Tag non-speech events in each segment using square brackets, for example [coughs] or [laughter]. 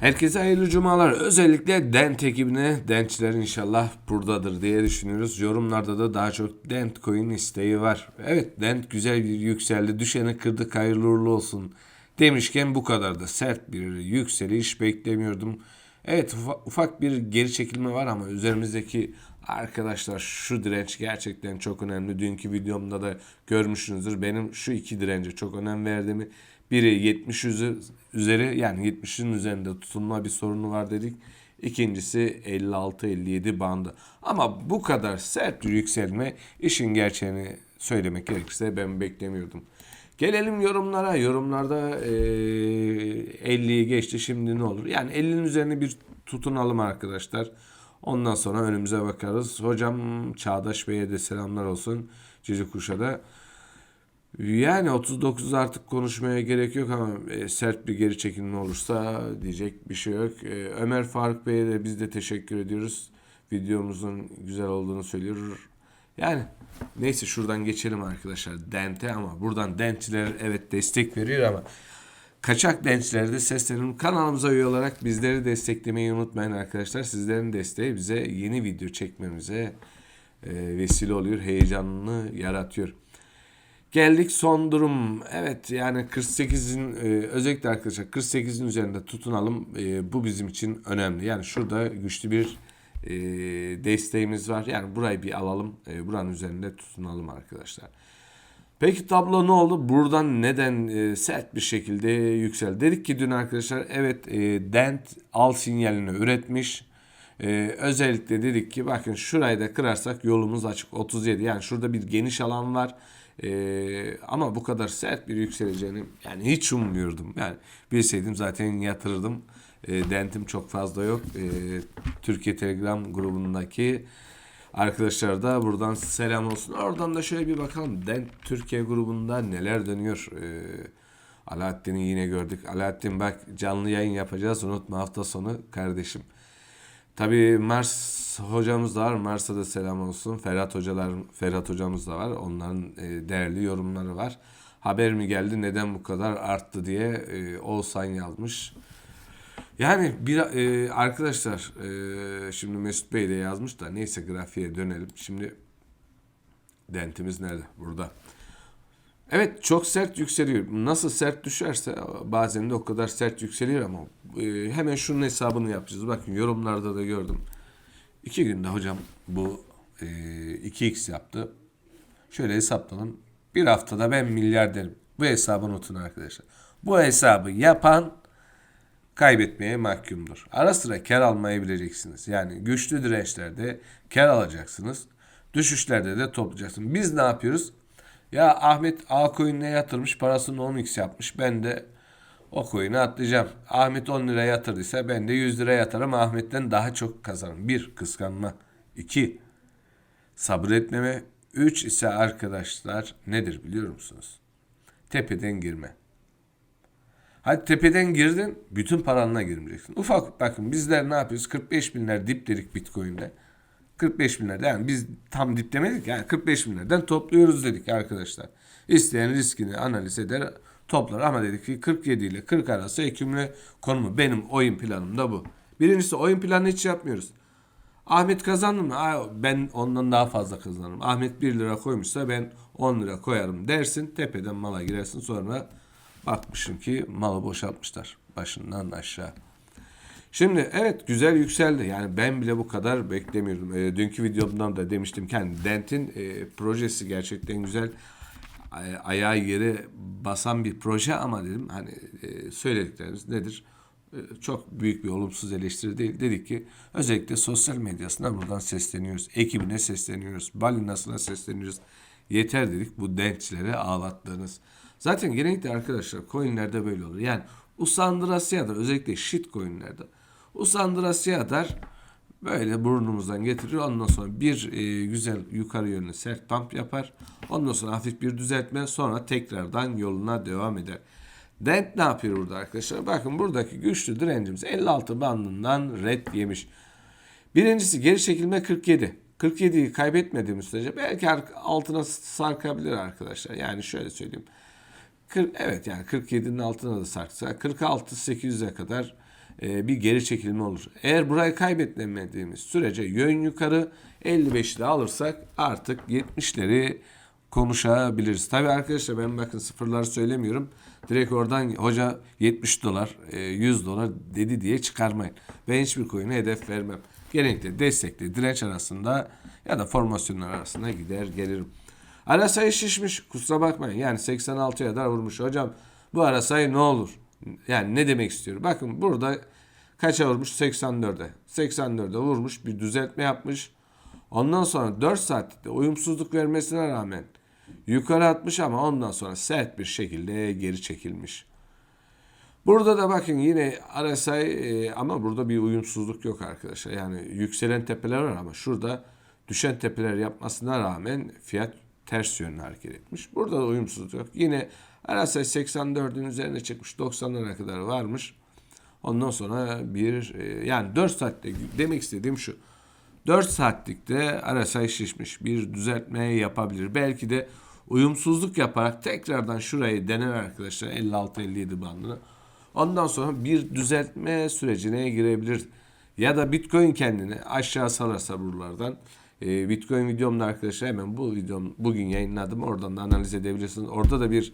Herkese hayırlı cumalar. Özellikle Dent ekibine, Dentçiler inşallah buradadır diye düşünüyoruz. Yorumlarda da daha çok Dent coin isteği var. Evet Dent güzel bir yükseldi. Düşeni kırdık hayırlı uğurlu olsun. Demişken bu kadar da sert bir yükseliş beklemiyordum. Evet ufa- ufak bir geri çekilme var ama üzerimizdeki arkadaşlar şu direnç gerçekten çok önemli. Dünkü videomda da görmüşsünüzdür. Benim şu iki dirence çok önem verdiğimi. Biri 70 üzü- üzeri yani 70'in üzerinde tutunma bir sorunu var dedik. İkincisi 56-57 bandı. Ama bu kadar sert bir yükselme işin gerçeğini söylemek gerekirse ben beklemiyordum. Gelelim yorumlara. Yorumlarda eee 50'yi geçti şimdi ne olur? Yani 50'nin üzerine bir tutunalım arkadaşlar. Ondan sonra önümüze bakarız. Hocam Çağdaş Bey'e de selamlar olsun. Cici Kuş'a da. Yani 39 artık konuşmaya gerek yok ama e, sert bir geri çekilme olursa diyecek bir şey yok. E, Ömer Faruk Bey'e de biz de teşekkür ediyoruz. Videomuzun güzel olduğunu söylüyor. Yani neyse şuradan geçelim arkadaşlar Dent'e ama buradan Dentçiler evet destek veriyor ama kaçak Dentçilere de seslenelim. Kanalımıza üye olarak bizleri desteklemeyi unutmayın arkadaşlar. Sizlerin desteği bize yeni video çekmemize e, vesile oluyor. Heyecanını yaratıyor. Geldik son durum. Evet yani 48'in e, özellikle arkadaşlar 48'in üzerinde tutunalım. E, bu bizim için önemli. Yani şurada güçlü bir e, desteğimiz var. Yani burayı bir alalım. E, buranın üzerinde tutunalım arkadaşlar. Peki tablo ne oldu? Buradan neden e, sert bir şekilde yükseldi? Dedik ki dün arkadaşlar evet e, Dent al sinyalini üretmiş. E, özellikle dedik ki bakın şurayı da kırarsak yolumuz açık 37. Yani şurada bir geniş alan var. E, ama bu kadar sert bir yükseleceğini yani hiç ummuyordum. Yani bilseydim zaten yatırırdım. E, dentim çok fazla yok. E, Türkiye Telegram grubundaki Arkadaşlar da buradan selam olsun. Oradan da şöyle bir bakalım. Dent Türkiye grubunda neler dönüyor. Ee, Alaaddin'i yine gördük. Alaaddin bak canlı yayın yapacağız. Unutma hafta sonu kardeşim. Tabii Mars hocamız da var. Mars'a da selam olsun. Ferhat hocalar, Ferhat hocamız da var. Onların e, değerli yorumları var. Haber mi geldi neden bu kadar arttı diye e, Oğuzhan yazmış. Yani bir e, arkadaşlar e, şimdi Mesut Bey de yazmış da neyse grafiğe dönelim. Şimdi dentimiz nerede? Burada. Evet çok sert yükseliyor. Nasıl sert düşerse bazen de o kadar sert yükseliyor ama e, hemen şunun hesabını yapacağız. Bakın yorumlarda da gördüm. İki günde hocam bu e, 2x yaptı. Şöyle hesaplayalım. Bir haftada ben milyarderim. Bu hesabı unutun arkadaşlar. Bu hesabı yapan kaybetmeye mahkumdur. Ara sıra kar almayı bileceksiniz. Yani güçlü dirençlerde kar alacaksınız. Düşüşlerde de toplayacaksınız. Biz ne yapıyoruz? Ya Ahmet A coin'e yatırmış parasını 10x yapmış. Ben de o coin'e atlayacağım. Ahmet 10 lira yatırdıysa ben de 100 lira yatarım. Ahmet'ten daha çok kazanırım. 1. Kıskanma. 2. Sabretmeme. 3 ise arkadaşlar nedir biliyor musunuz? Tepeden girme. Hadi tepeden girdin, bütün paranla girmeyeceksin. Ufak bakın bizler ne yapıyoruz? 45 binler dip dedik Bitcoin'de. 45 binlerde yani biz tam dip demedik yani 45 binlerden topluyoruz dedik arkadaşlar. İsteyen riskini analiz eder toplar ama dedik ki 47 ile 40 arası ekümle konumu benim oyun planım da bu. Birincisi oyun planı hiç yapmıyoruz. Ahmet kazandı mı? Ben ondan daha fazla kazanırım. Ahmet 1 lira koymuşsa ben 10 lira koyarım dersin. Tepeden mala girersin sonra bakmışım ki malı boşaltmışlar başından aşağı. Şimdi evet güzel yükseldi. Yani ben bile bu kadar beklemiyordum. E, dünkü videomdan da demiştim ki hani Dent'in e, projesi gerçekten güzel. E, ayağı yere basan bir proje ama dedim hani e, söyledikleriniz nedir? E, çok büyük bir olumsuz eleştiri değil. Dedik ki özellikle sosyal medyasına buradan sesleniyoruz. Ekibine sesleniyoruz. Balinasına sesleniyoruz. Yeter dedik bu dentçilere ağlattığınız. Zaten genellikle arkadaşlar coinlerde böyle olur. Yani Usandırasya da özellikle shit coinlerde Usandırasya der böyle burnumuzdan getirir. Ondan sonra bir e, güzel yukarı yönlü sert pump yapar. Ondan sonra hafif bir düzeltme sonra tekrardan yoluna devam eder. Dent ne yapıyor burada arkadaşlar? Bakın buradaki güçlü direncimiz 56 bandından red yemiş. Birincisi geri çekilme 47. 47'yi kaybetmediğimiz sürece belki altına sarkabilir arkadaşlar. Yani şöyle söyleyeyim. 40, evet yani 47'nin altına da sarksa 46 800'e kadar bir geri çekilme olur. Eğer burayı kaybetmediğimiz sürece yön yukarı 55'i de alırsak artık 70'leri konuşabiliriz. Tabii arkadaşlar ben bakın sıfırları söylemiyorum. Direkt oradan hoca 70 dolar, e, 100 dolar dedi diye çıkarmayın. Ben hiçbir coin'e hedef vermem. Genellikle destekli direnç arasında ya da formasyonlar arasında gider gelirim. Ara sayı şişmiş. Kusura bakmayın. Yani 86'ya da vurmuş. Hocam bu ara sayı ne olur? Yani ne demek istiyorum? Bakın burada kaça vurmuş? 84'e. 84'e vurmuş. Bir düzeltme yapmış. Ondan sonra 4 saatte uyumsuzluk vermesine rağmen yukarı atmış ama ondan sonra sert bir şekilde geri çekilmiş. Burada da bakın yine RSI e, ama burada bir uyumsuzluk yok arkadaşlar. Yani yükselen tepeler var ama şurada düşen tepeler yapmasına rağmen fiyat ters yönlü hareket etmiş. Burada da uyumsuzluk yok. Yine RSI 84'ün üzerine çıkmış 90'lara kadar varmış. Ondan sonra bir e, yani 4 saatte demek istediğim şu. 4 saatlikte RSI şişmiş. Bir düzeltme yapabilir. Belki de uyumsuzluk yaparak tekrardan şurayı dener arkadaşlar 56-57 bandını. Ondan sonra bir düzeltme sürecine girebilir. Ya da Bitcoin kendini aşağı salarsa buralardan. Ee, Bitcoin videomda arkadaşlar hemen bu videom bugün yayınladım. Oradan da analiz edebilirsiniz. Orada da bir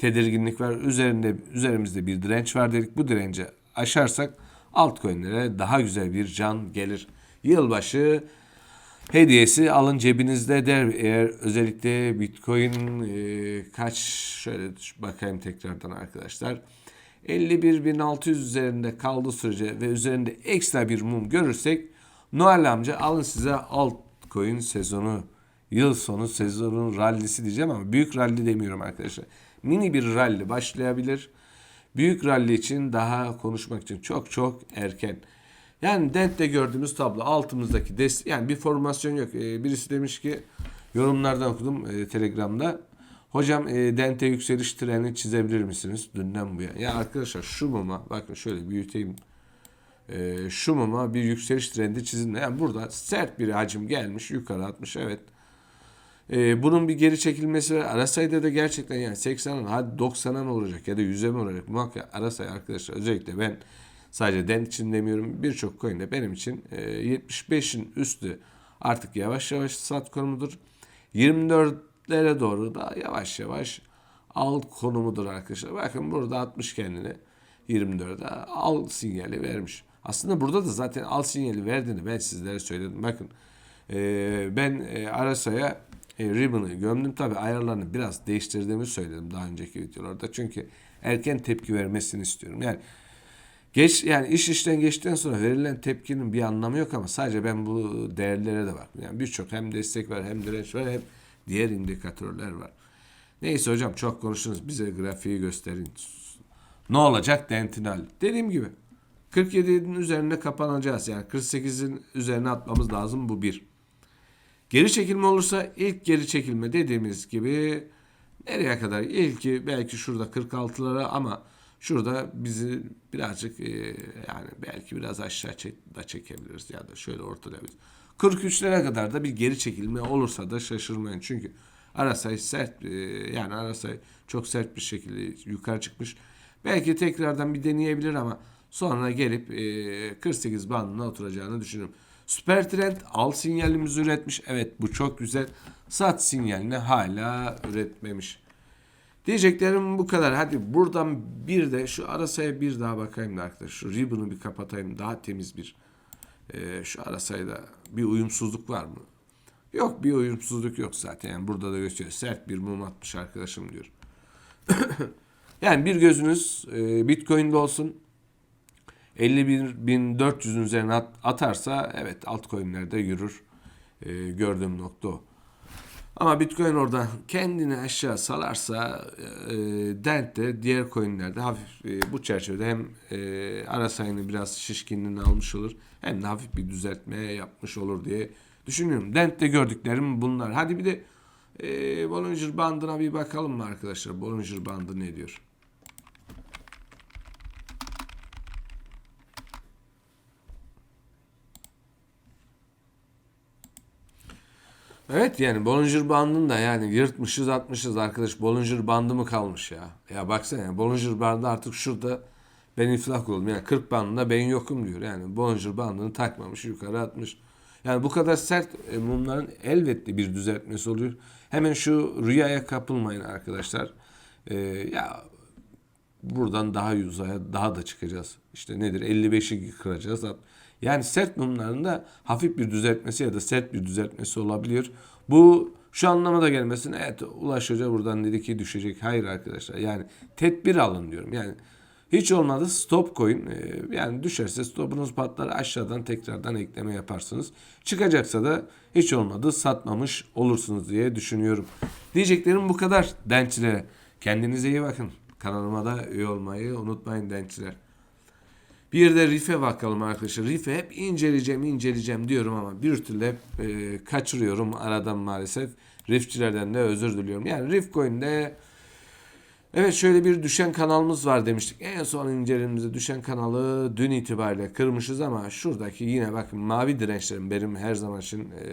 tedirginlik var. Üzerinde üzerimizde bir direnç var dedik. Bu direnci aşarsak altcoin'lere daha güzel bir can gelir. Yılbaşı hediyesi alın cebinizde der. Eğer özellikle Bitcoin e, kaç şöyle bakayım tekrardan arkadaşlar. 51.600 üzerinde kaldığı sürece ve üzerinde ekstra bir mum görürsek Noel amca alın size altcoin sezonu yıl sonu sezonun rallisi diyeceğim ama büyük ralli demiyorum arkadaşlar. Mini bir ralli başlayabilir. Büyük ralli için daha konuşmak için çok çok erken. Yani Dent'te gördüğümüz tablo altımızdaki des yani bir formasyon yok. Ee, birisi demiş ki yorumlardan okudum e, Telegram'da. Hocam e, Dent'e yükseliş treni çizebilir misiniz? Dünden bu ya. Ya arkadaşlar şu muma bakın şöyle büyüteyim. E, şu muma bir yükseliş trendi çizildi. Yani burada sert bir hacim gelmiş yukarı atmış evet. E, bunun bir geri çekilmesi var. Ara da gerçekten yani 80'an hadi 90'an olacak ya da 100'e mi olacak? Muhakkak ara sayı arkadaşlar özellikle ben sadece Dent için demiyorum birçok coin'de benim için e, 75'in üstü artık yavaş yavaş sat konumudur. 24'lere doğru da yavaş yavaş al konumudur arkadaşlar. Bakın burada 60 kendini 24'e al sinyali vermiş. Aslında burada da zaten al sinyali verdiğini ben sizlere söyledim. Bakın e, ben e, Arasa'ya e, Ribbon'ı gömdüm. Tabi ayarlarını biraz değiştirdiğimi söyledim daha önceki videolarda. Çünkü erken tepki vermesini istiyorum. Yani Geç yani iş işten geçtikten sonra verilen tepkinin bir anlamı yok ama sadece ben bu değerlere de baktım. Yani birçok hem destek var hem direnç var hem diğer indikatörler var. Neyse hocam çok konuştunuz bize grafiği gösterin. Ne olacak dentinal? Dediğim gibi 47'nin üzerinde kapanacağız. Yani 48'in üzerine atmamız lazım bu bir. Geri çekilme olursa ilk geri çekilme dediğimiz gibi nereye kadar? İlki belki şurada 46'lara ama Şurada bizi birazcık e, yani belki biraz aşağı çek, da çekebiliriz ya da şöyle ortalayabiliriz. 43'lere kadar da bir geri çekilme olursa da şaşırmayın. Çünkü Arasay sert e, yani Arasay çok sert bir şekilde yukarı çıkmış. Belki tekrardan bir deneyebilir ama sonra gelip e, 48 bandına oturacağını düşünüyorum. Süper trend al sinyalimizi üretmiş. Evet bu çok güzel. Sat sinyalini hala üretmemiş. Diyeceklerim bu kadar. Hadi buradan bir de şu arasaya bir daha bakayım da arkadaşlar. Şu ribbon'ı bir kapatayım. Daha temiz bir e, şu arasayda bir uyumsuzluk var mı? Yok bir uyumsuzluk yok zaten. Yani burada da gösteriyor. Sert bir mum atmış arkadaşım diyor. [coughs] yani bir gözünüz e, Bitcoin'de olsun. 51.400'ün üzerine at, atarsa evet altcoin'lerde yürür. E, gördüğüm nokta o. Ama Bitcoin orada kendini aşağı salarsa e, Dent de diğer coinlerde hafif e, bu çerçevede hem e, ara sayını biraz şişkinliğini almış olur hem de hafif bir düzeltme yapmış olur diye düşünüyorum. Dent'te gördüklerim bunlar. Hadi bir de e, Bollinger bandına bir bakalım mı arkadaşlar? Bollinger bandı ne diyor? Evet yani Bollinger bandını da yani yırtmışız atmışız arkadaş. Bollinger bandı mı kalmış ya? Ya baksana ya Bollinger bandı artık şurada Ben iflah oldum. Yani 40 bandında ben yokum diyor. Yani Bonjour bandını takmamış yukarı atmış. Yani bu kadar sert e, mumların elbette bir düzeltmesi oluyor. Hemen şu rüyaya kapılmayın arkadaşlar. E, ya buradan daha uzaya daha da çıkacağız. İşte nedir 55'i kıracağız. Yani sert mumların da hafif bir düzeltmesi ya da sert bir düzeltmesi olabiliyor. Bu şu anlama da gelmesin. Evet Ulaş Hoca buradan dedi ki düşecek. Hayır arkadaşlar yani tedbir alın diyorum. Yani hiç olmadı stop koyun. Ee, yani düşerse stopunuz patlar aşağıdan tekrardan ekleme yaparsınız. Çıkacaksa da hiç olmadı satmamış olursunuz diye düşünüyorum. Diyeceklerim bu kadar dençlere. Kendinize iyi bakın. Kanalıma da üye olmayı unutmayın dençler. Bir de rife bakalım arkadaşlar. Rife hep inceleyeceğim inceleyeceğim diyorum ama bir türlü hep e, kaçırıyorum aradan maalesef. Rifçilerden de özür diliyorum. Yani Rif Coin'de evet şöyle bir düşen kanalımız var demiştik. En son incelememizde düşen kanalı dün itibariyle kırmışız ama şuradaki yine bakın mavi dirençlerim benim her zaman için e,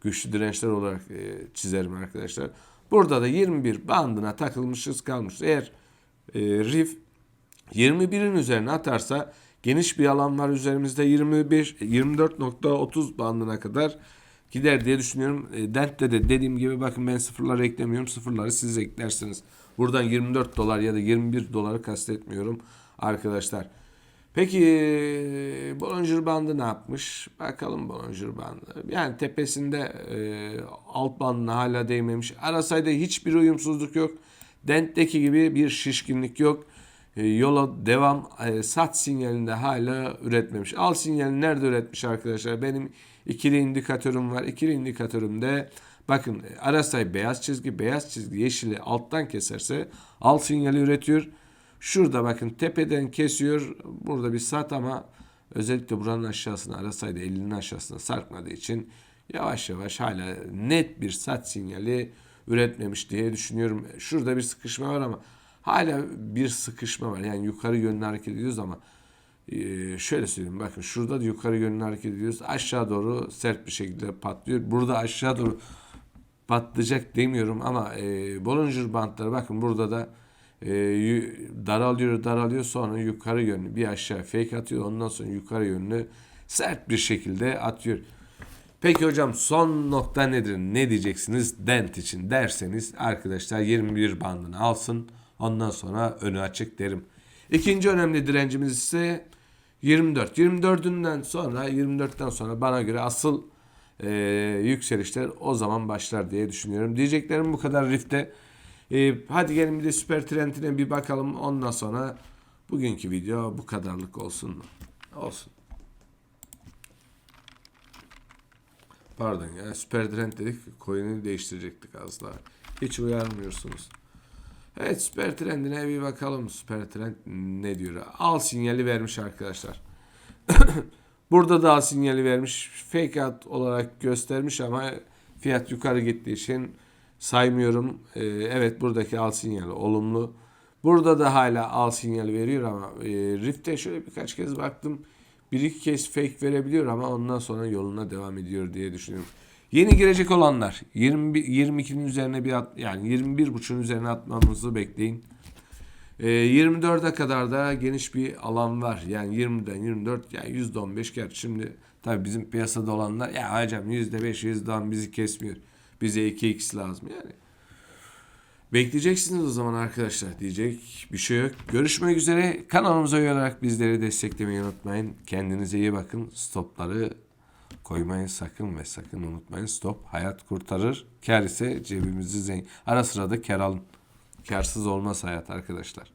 güçlü dirençler olarak e, çizerim arkadaşlar. Burada da 21 bandına takılmışız kalmışız. Eğer e, Rif 21'in üzerine atarsa geniş bir alan var üzerimizde 25 24.30 bandına kadar gider diye düşünüyorum. E, Dent'te de dediğim gibi bakın ben sıfırları eklemiyorum. Sıfırları siz eklersiniz. Buradan 24 dolar ya da 21 doları kastetmiyorum arkadaşlar. Peki Bollinger bandı ne yapmış? Bakalım Bollinger bandı. Yani tepesinde e, alt bandına hala değmemiş. Arasayda hiçbir uyumsuzluk yok. Dent'teki gibi bir şişkinlik yok. E, yola devam e, sat sinyalinde hala üretmemiş. Al sinyalini nerede üretmiş arkadaşlar? Benim ikili indikatörüm var. İkili indikatörümde bakın arasay beyaz çizgi, beyaz çizgi yeşili alttan keserse al sinyali üretiyor. Şurada bakın tepeden kesiyor. Burada bir sat ama özellikle buranın aşağısına arasaydı 50'nin aşağısına sarkmadığı için yavaş yavaş hala net bir sat sinyali üretmemiş diye düşünüyorum. Şurada bir sıkışma var ama hala bir sıkışma var. Yani yukarı yönlü hareket ediyoruz ama e, şöyle söyleyeyim bakın şurada da yukarı yönlü hareket ediyoruz. Aşağı doğru sert bir şekilde patlıyor. Burada aşağı doğru patlayacak demiyorum ama e, Bollinger bantları bakın burada da e, daralıyor daralıyor sonra yukarı yönlü bir aşağı fake atıyor ondan sonra yukarı yönlü sert bir şekilde atıyor. Peki hocam son nokta nedir? Ne diyeceksiniz dent için derseniz arkadaşlar 21 bandını alsın. Ondan sonra önü açık derim. İkinci önemli direncimiz ise 24. 24'ünden sonra 24'ten sonra bana göre asıl e, yükselişler o zaman başlar diye düşünüyorum. Diyeceklerim bu kadar Rift'te. E, hadi gelin bir de süper trendine bir bakalım. Ondan sonra bugünkü video bu kadarlık olsun? Olsun. Pardon ya süper trend dedik. Coin'i değiştirecektik az daha. Hiç uyarmıyorsunuz. Evet süper trendine bir bakalım. Süper trend ne diyor? Al sinyali vermiş arkadaşlar. [coughs] Burada da al sinyali vermiş. Fake out olarak göstermiş ama fiyat yukarı gittiği için saymıyorum. Ee, evet buradaki al sinyali olumlu. Burada da hala al sinyali veriyor ama e, Rift'e şöyle birkaç kez baktım. Bir iki kez fake verebiliyor ama ondan sonra yoluna devam ediyor diye düşünüyorum. Yeni girecek olanlar 21 22'nin üzerine bir at, yani 21 buçuğun üzerine atmamızı bekleyin. E, 24'e kadar da geniş bir alan var. Yani 20'den 24 yani %15 gerçi şimdi tabii bizim piyasada olanlar ya hocam %5 %10 bizi kesmiyor. Bize 2x lazım yani. Bekleyeceksiniz o zaman arkadaşlar diyecek bir şey yok. Görüşmek üzere. Kanalımıza üye olarak bizleri desteklemeyi unutmayın. Kendinize iyi bakın. Stopları koymayın sakın ve sakın unutmayın. Stop hayat kurtarır. Kar ise cebimizi zengin. Ara sıra da kar alın. Karsız olmaz hayat arkadaşlar.